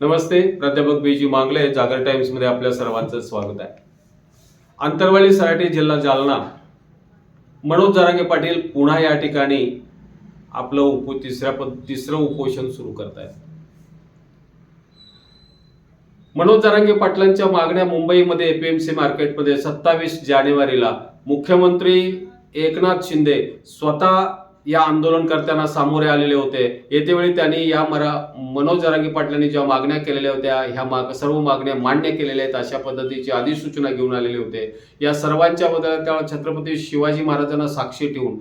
नमस्ते प्राध्यापक बी मांगले जागर टाइम्समध्ये आपल्या सर्वांचं स्वागत आहे. आंतरवाली सराटी जिल्हा जालना. मनोज जारांगे पाटील पुन्हा या ठिकाणी आपलं उप तिसऱ्या पद तिसरं उपोषण सुरू करत आहेत मनोज जारांगे पाटलांच्या मागण्या मुंबईमध्ये एपीएमसी मार्केटमध्ये सत्तावीस जानेवारीला मुख्यमंत्री एकनाथ शिंदे स्वतः या आंदोलनकर्त्यांना सामोरे आलेले होते. येतेवेळी त्यांनी या मरा मनोज जरांगी पाटलांनी ज्या मागण्या केलेल्या होत्या ह्या माग सर्व मागण्या मान्य केलेल्या आहेत अशा पद्धतीची अधिसूचना घेऊन आलेले होते. या सर्वांच्या बद्दल त्या छत्रपती शिवाजी महाराजांना साक्षी ठेवून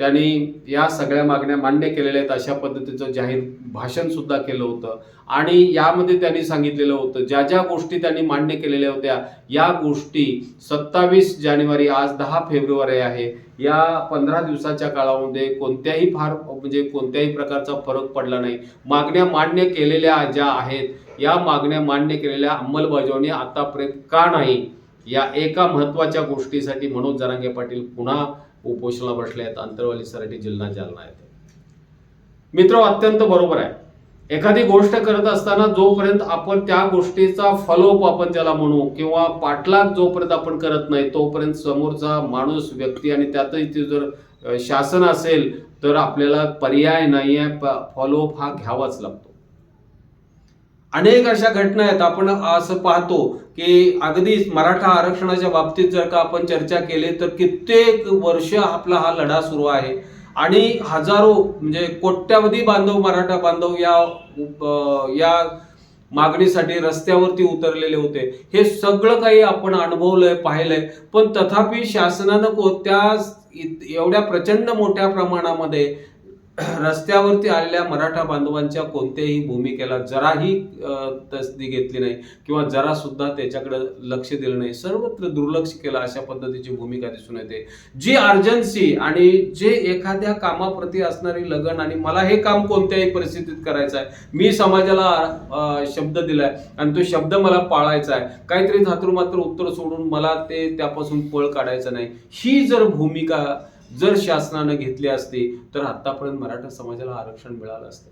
त्यांनी या सगळ्या मागण्या मान्य केलेल्या आहेत अशा पद्धतीचं जाहीर भाषण सुद्धा केलं होतं. आणि यामध्ये त्यांनी सांगितलेलं होतं ज्या ज्या गोष्टी त्यांनी मान्य केलेल्या होत्या या गोष्टी सत्तावीस जानेवारी आज दहा फेब्रुवारी आहे. या पंधरा दिवसाच्या काळामध्ये कोणत्याही फार म्हणजे कोणत्याही प्रकारचा फरक पडला नाही. मागण्या मान्य केलेल्या ज्या आहेत या मागण्या मान्य केलेल्या अंमलबजावणी आतापर्यंत का नाही? या एका महत्त्वाच्या गोष्टीसाठी मनोज जरांगे पाटील पुन्हा उपोषणाला बसले आहेत आंतरवालीसाठी जिल्हा जालना येथे मित्र अत्यंत बरोबर आहे. एखादी गोष्ट करत असताना जोपर्यंत आपण त्या गोष्टीचा फॉलोअप आपण त्याला म्हणू किंवा पाठलाग जोपर्यंत आपण करत नाही तोपर्यंत समोरचा माणूस व्यक्ती आणि त्यातही ते जर शासन असेल तर आपल्याला पर्याय नाही आहे फॉलोअप हा घ्यावाच लागतो. अनेक अशा घटना आहेत. आपण असं पाहतो की अगदीच मराठा आरक्षणाच्या बाबतीत जर का आपण चर्चा केली तर कित्येक वर्ष आपला हा लढा सुरू आहे. आणि हजारो म्हणजे कोट्यावधी बांधव मराठा बांधव या या मागणीसाठी रस्त्यावरती उतरलेले होते. हे सगळं काही आपण अनुभवलंय पाहिलंय. पण तथापि शासनानं कोणत्या एवढ्या प्रचंड मोठ्या प्रमाणामध्ये रस्त्यावरती आलेल्या मराठा बांधवांच्या कोणत्याही भूमिकेला जराही तसदी घेतली नाही किंवा जरा सुद्धा त्याच्याकडे लक्ष दिलं नाही. सर्वत्र दुर्लक्ष केलं अशा पद्धतीची भूमिका दिसून येते. जी अर्जन्सी आणि जे एखाद्या कामाप्रती असणारी लगन आणि मला हे काम कोणत्याही परिस्थितीत करायचं आहे मी समाजाला शब्द दिलाय आणि तो शब्द मला पाळायचा आहे काहीतरी धातृमात्र उत्तर सोडून मला ते त्यापासून पळ काढायचं नाही. ही जर भूमिका जर शासनानं घेतली असती तर आतापर्यंत मराठा समाजाला आरक्षण मिळालं असतं.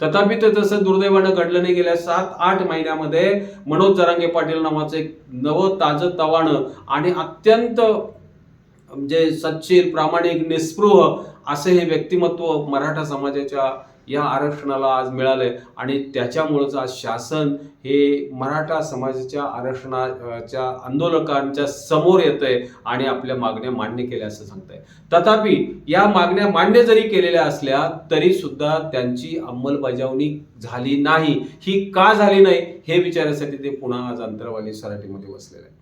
तथापि ते तसं दुर्दैवानं घडलं नाही. गेल्या सात आठ महिन्यामध्ये मनोज जरांगे पाटील नावाचं एक नवं ताजं तवाणं आणि अत्यंत म्हणजे सच्चिर प्रामाणिक निस्पृह असे हे व्यक्तिमत्व मराठा समाजाच्या या आरक्षणाला आज मिळालंय. आणि त्याच्यामुळंच आज शासन हे मराठा समाजाच्या आरक्षणाच्या आंदोलकांच्या समोर येत आहे आणि आपल्या मागण्या मान्य केल्या असं सांगताय. तथापि या मागण्या मान्य जरी केलेल्या असल्या तरी सुद्धा त्यांची अंमलबजावणी झाली नाही. ही का झाली नाही हे विचारासाठी ते पुन्हा आज अंतरवाली सराटीमध्ये बसलेले आहे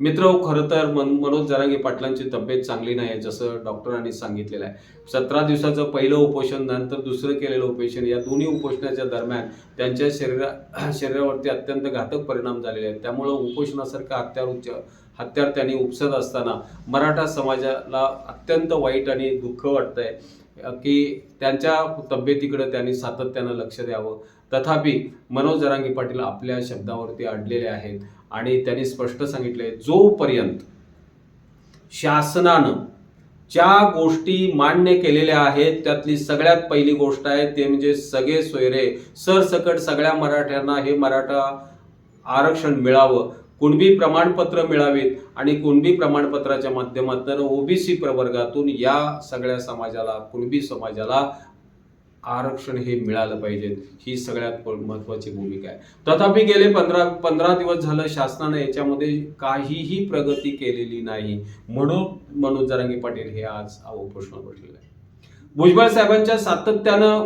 मित्र खरं तर मन मनोज जरांगे पाटलांची तब्येत चांगली नाही आहे जसं डॉक्टरांनी सांगितलेलं आहे सतरा दिवसाचं पहिलं उपोषण नंतर दुसरं केलेलं उपोषण या दोन्ही उपोषणाच्या दरम्यान त्यांच्या शरीरा शरीरावरती अत्यंत घातक परिणाम झालेले आहेत. त्यामुळं उपोषणासारखं हत्यार उच्च हत्यार त्यांनी उपसत असताना मराठा समाजाला अत्यंत वाईट आणि दुःख वाटतंय की त्यांच्या तब्येतीकडे त्यांनी सातत्यानं लक्ष द्यावं. तथापि मनोज जरांगे पाटील आपल्या शब्दावरती अडलेले आहेत आणि त्यांनी स्पष्ट सांगितले जोपर्यंत शासनानं ज्या गोष्टी मान्य केलेल्या आहेत त्यातली सगळ्यात पहिली गोष्ट आहे ते म्हणजे सगळे सोयरे सरसकट सगळ्या मराठ्यांना हे मराठा आरक्षण मिळावं. कुणबी प्रमाणपत्र मिळावीत आणि कुणबी प्रमाणपत्राच्या माध्यमातून ओबीसी प्रवर्गातून या सगळ्या समाजाला कुणबी समाजाला आरक्षण हे मिळालं पाहिजे ही सगळ्यात महत्वाची भूमिका आहे. तथापि गेले पंधरा पंधरा दिवस झालं शासनानं याच्यामध्ये काहीही प्रगती केलेली नाही. म्हणून मनोज जरांगे पाटील हे आज उपोषण बसलेले आहे भुजबळ साहेबांच्या सातत्यानं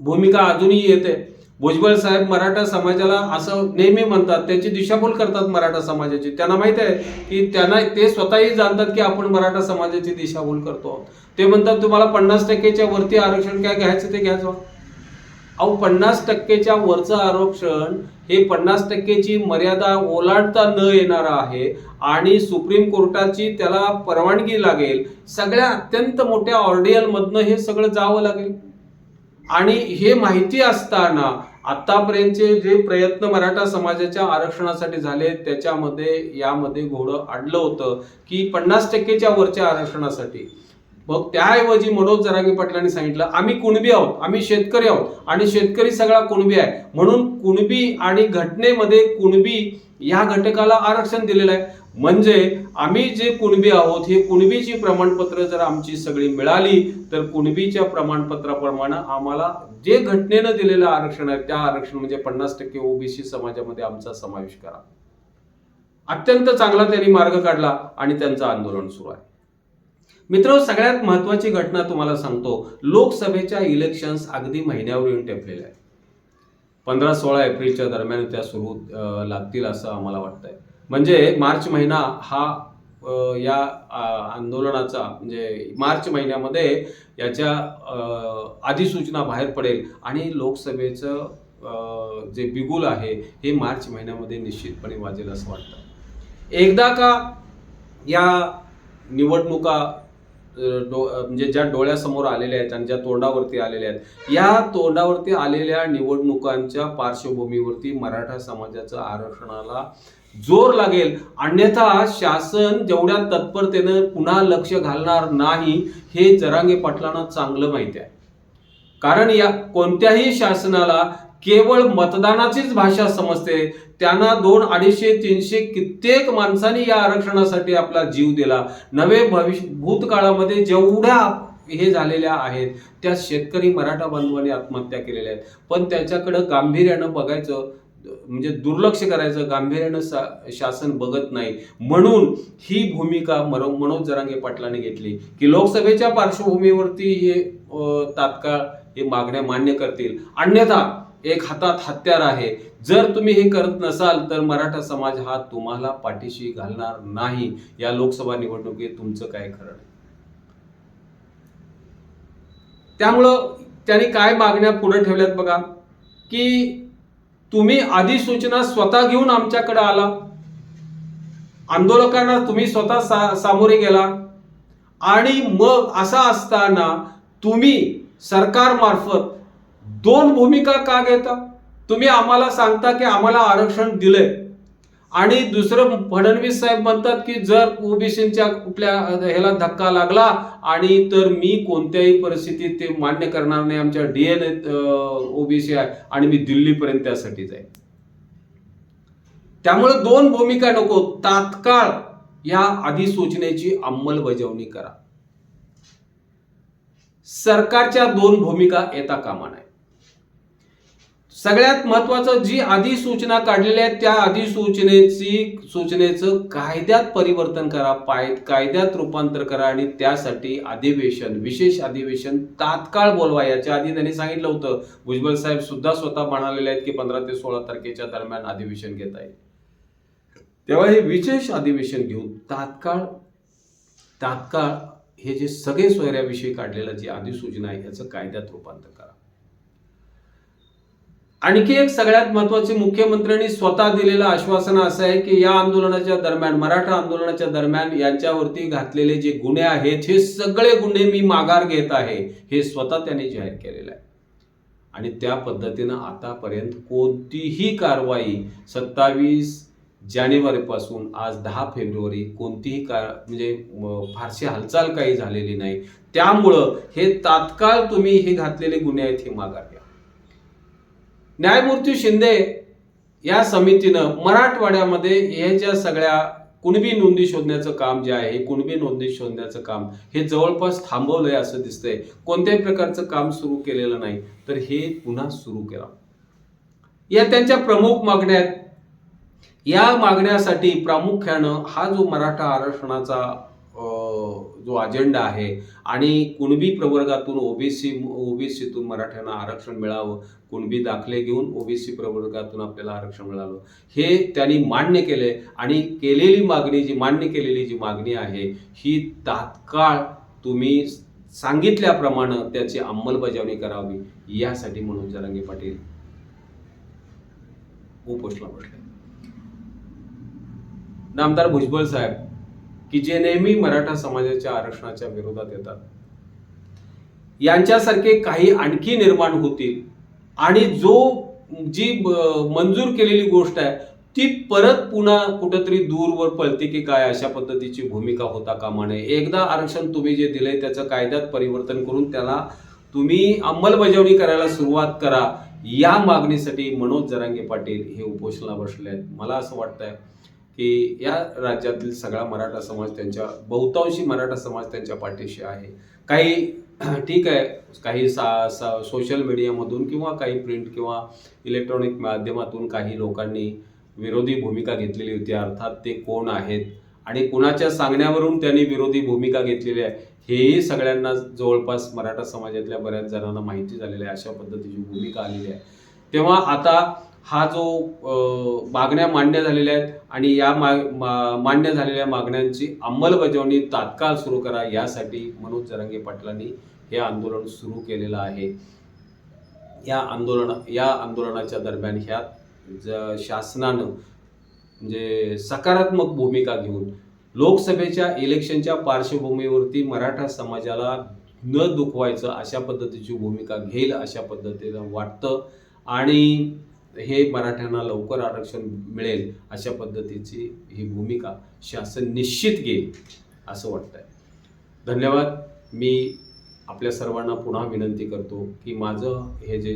भूमिका अजूनही येते. भुजबळ साहेब मराठा समाजाला असं नेहमी म्हणतात त्यांची दिशाभूल करतात मराठा समाजाची. त्यांना माहीत आहे की त्यांना ते स्वतःही जाणतात की आपण मराठा समाजाची दिशाभूल करतो आहोत. ते म्हणतात तुम्हाला पन्नास टक्केच्या वरती आरक्षण काय घ्यायचं ते घ्यायचं अहो पन्नास टक्केच्या वरचं आरक्षण हे पन्नास टक्केची मर्यादा ओलांडता न येणार आहे आणि सुप्रीम कोर्टाची त्याला परवानगी लागेल. सगळ्या अत्यंत मोठ्या ऑर्डियलमधनं हे सगळं जावं लागेल. आणि हे माहिती असताना आतापर्यंतचे जे प्रयत्न मराठा समाजाच्या आरक्षणासाठी झाले त्याच्यामध्ये यामध्ये घोडं अडलं होतं की पन्नास टक्केच्या वरच्या आरक्षणासाठी. मग त्याऐवजी मनोज जरांगे पाटलांनी सांगितलं आम्ही कुणबी आहोत आम्ही शेतकरी आहोत आणि शेतकरी सगळा कुणबी आहे. म्हणून कुणबी आणि घटनेमध्ये कुणबी या घटकाला आरक्षण दिलेलं आहे. म्हणजे आम्ही जे कुणबी आहोत हे कुणबीची प्रमाणपत्र जर आमची सगळी मिळाली तर कुणबीच्या प्रमाणपत्राप्रमाणे आम्हाला जे घटनेनं दिलेलं आरक्षण आहे त्या आरक्षण म्हणजे पन्नास टक्के ओबीसी समाजामध्ये आमचा समावेश करा. अत्यंत चांगला त्यांनी मार्ग काढला आणि त्यांचं आंदोलन सुरू आहे. मित्र सगळ्यात महत्वाची घटना तुम्हाला सांगतो लोकसभेच्या इलेक्शन्स अगदी महिन्यावर येऊन टेपलेल्या आहेत. पंधरा सोळा एप्रिलच्या दरम्यान त्या सुरू लागतील असं आम्हाला वाटतंय. म्हणजे मार्च महिना हा या आंदोलनाचा म्हणजे मार्च महिन्यामध्ये याच्या अधिसूचना बाहेर पडेल आणि लोकसभेचं जे बिगुल आहे हे मार्च महिन्यामध्ये निश्चितपणे वाजेल असं वाटतं. एकदा का या निवडणुका डो म्हणजे ज्या डोळ्यासमोर आलेल्या आहेत आणि ज्या तोंडावरती आलेल्या आहेत या तोंडावरती आलेल्या निवडणुकांच्या पार्श्वभूमीवरती मराठा समाजाचं आरक्षणाला जोर लागेल. अन्यथा शासन जेवढ्या तत्परतेनं पुन्हा लक्ष घालणार नाही हे जरांगे पाटलांना चांगलं माहिती आहे. कारण या कोणत्याही शासनाला केवळ मतदानाचीच भाषा समजते. त्यांना दोन अडीचशे तीनशे कित्येक माणसांनी या आरक्षणासाठी आपला जीव दिला. नवे भविष्य भूतकाळामध्ये जेवढ्या हे झालेल्या आहेत त्या शेतकरी मराठा बांधवांनी आत्महत्या केलेल्या आहेत. पण त्याच्याकडं गांभीर्यानं बघायचं म्हणजे दुर्लक्ष करायचं गांभीर्यानं सा- शासन बघत नाही. म्हणून ही भूमिका मरो मनोज जरांगे पाटलाने घेतली की लोकसभेच्या पार्श्वभूमीवरती हे तात्काळ हे मागण्या मान्य करतील. अन्यथा एक हातात हत्यार आहे. जर तुम्ही हे करत नसाल तर मराठा समाज हा तुम्हाला पाठीशी घालणार नाही. या लोकसभा निवडणुकीत तुमचं काय खरं? नाही त्यामुळं त्यांनी काय मागण्या पुढे ठेवल्यात बघा? की तुम्ही अधिसूचना स्वतः घेऊन आमच्याकडे आला. आंदोलकांना तुम्ही स्वतः सा सामोरे गेला. आणि मग असा असताना तुम्ही सरकारमार्फत दोन भूमिका का घेता? तुम्ही आम्हाला सांगता की आम्हाला आरक्षण दिलंय. आणि दुसरं फडणवीस साहेब म्हणतात की जर ओबीसीच्या कुठल्या ह्याला धक्का लागला आणि तर मी कोणत्याही परिस्थितीत ते मान्य करणार नाही. आमच्या डीएनए ओबीसी आहे आणि मी दिल्लीपर्यंत त्यासाठी जाईल त्यामुळे दोन भूमिका नको. तात्काळ या अधिसूचनेची अंमलबजावणी करा. सरकारच्या दोन भूमिका येता कामा नये. सगळ्यात महत्वाचं जी अधिसूचना काढलेल्या आहेत त्या अधिसूचनेची सूचनेचं कायद्यात परिवर्तन करा पाय कायद्यात रूपांतर करा आणि त्यासाठी अधिवेशन विशेष अधिवेशन तात्काळ बोलवा. याच्या आधी त्यांनी सांगितलं होतं भुजबळ साहेब सुद्धा स्वतः म्हणालेले आहेत की पंधरा ते सोळा तारखेच्या दरम्यान अधिवेशन घेता येईल. तेव्हा हे विशेष अधिवेशन घेऊन तात्काळ तात्काळ हे जे सगळे सोयऱ्याविषयी काढलेलं जी अधिसूचना आहे याचं कायद्यात रूपांतर करा. आणखी एक सगळ्यात महत्त्वाचे मुख्यमंत्र्यांनी स्वतः दिलेलं आश्वासन असं आहे की या आंदोलनाच्या दरम्यान मराठा आंदोलनाच्या दरम्यान यांच्यावरती घातलेले जे गुन्हे आहेत हे सगळे गुन्हे मी माघार घेत आहे हे स्वतः त्यांनी जाहीर केलेलं आहे. आणि त्या पद्धतीनं आतापर्यंत कोणतीही कारवाई सत्तावीस जानेवारीपासून आज दहा फेब्रुवारी कोणतीही कार म्हणजे फारशी हालचाल काही झालेली नाही. त्यामुळं हे तात्काळ तुम्ही हे घातलेले गुन्हे आहेत हे माघार घ्या. न्यायमूर्ती शिंदे या समितीनं मराठवाड्यामध्ये हे ज्या सगळ्या कुणबी नोंदी शोधण्याचं काम जे आहे हे कुणबी नोंदी शोधण्याचं काम हे जवळपास थांबवलंय असं दिसतंय. कोणत्याही प्रकारचं काम सुरू केलेलं नाही तर हे पुन्हा सुरू केलं. या त्यांच्या प्रमुख मागण्या या मागण्यासाठी प्रामुख्यानं हा जो मराठा आरक्षणाचा जो अजेंडा आहे आणि कुणबी प्रवर्गातून ओबीसी ओबीसीतून मराठ्यांना आरक्षण मिळावं कुणबी दाखले घेऊन ओबीसी प्रवर्गातून आपल्याला आरक्षण मिळालं हे त्यांनी मान्य केले आणि केलेली मागणी जी मान्य केलेली जी मागणी आहे ही तात्काळ तुम्ही सांगितल्याप्रमाणे त्याची अंमलबजावणी करावी यासाठी म्हणून जरांगे पाटील उपोषला बसले नामदार भुजबळ साहेब की जे नेहमी मराठा समाजाच्या आरक्षणाच्या विरोधात येतात. यांच्यासारखे काही आणखी निर्माण होतील आणि जो जी मंजूर केलेली गोष्ट आहे ती परत पुन्हा कुठंतरी दूरवर पळते की काय अशा पद्धतीची भूमिका होता कामा नये. एकदा आरक्षण तुम्ही जे दिले त्याचं कायद्यात परिवर्तन करून त्याला तुम्ही अंमलबजावणी करायला सुरुवात करा. या मागणीसाठी मनोज जरांगे पाटील हे उपोषणाला बसले आहेत मला असं वाटतंय की या राज्यातील सगळा मराठा समाज त्यांच्या बहुतांशी मराठा समाज त्यांच्या पाठीशी आहे. काही ठीक आहे काही सा, सा सोशल मीडियामधून किंवा काही प्रिंट किंवा इलेक्ट्रॉनिक माध्यमातून काही लोकांनी विरोधी भूमिका घेतलेली होती. अर्थात ते कोण आहेत आणि कुणाच्या सांगण्यावरून त्यांनी विरोधी भूमिका घेतलेली आहे हेही सगळ्यांना जवळपास मराठा समाजातल्या बऱ्याच जणांना माहिती झालेली आहे. अशा पद्धतीची भूमिका आलेली आहे. तेव्हा आता हा जो मागण्या मान्य झालेल्या आहेत आणि या मा मान्य झालेल्या मागण्यांची अंमलबजावणी तात्काळ सुरू करा यासाठी मनोज जरांगे पाटलांनी हे आंदोलन सुरू केलेलं आहे. या आंदोलन या आंदोलनाच्या दरम्यान ह्या ज शासनानं म्हणजे सकारात्मक भूमिका घेऊन लोकसभेच्या इलेक्शनच्या पार्श्वभूमीवरती मराठा समाजाला न दुखवायचं अशा पद्धतीची भूमिका घेईल अशा पद्धतीनं वाटतं. आणि हे मराठ्यांना लवकर आरक्षण मिळेल अशा पद्धतीची ही भूमिका शासन निश्चित घेईल असं वाटतंय. धन्यवाद. मी आपल्या सर्वांना पुन्हा विनंती करतो की माझं हे जे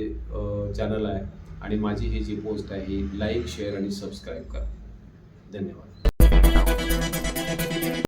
चॅनल आहे आणि माझी ही जी पोस्ट आहे ही लाईक शेअर आणि सबस्क्राईब करा. धन्यवाद.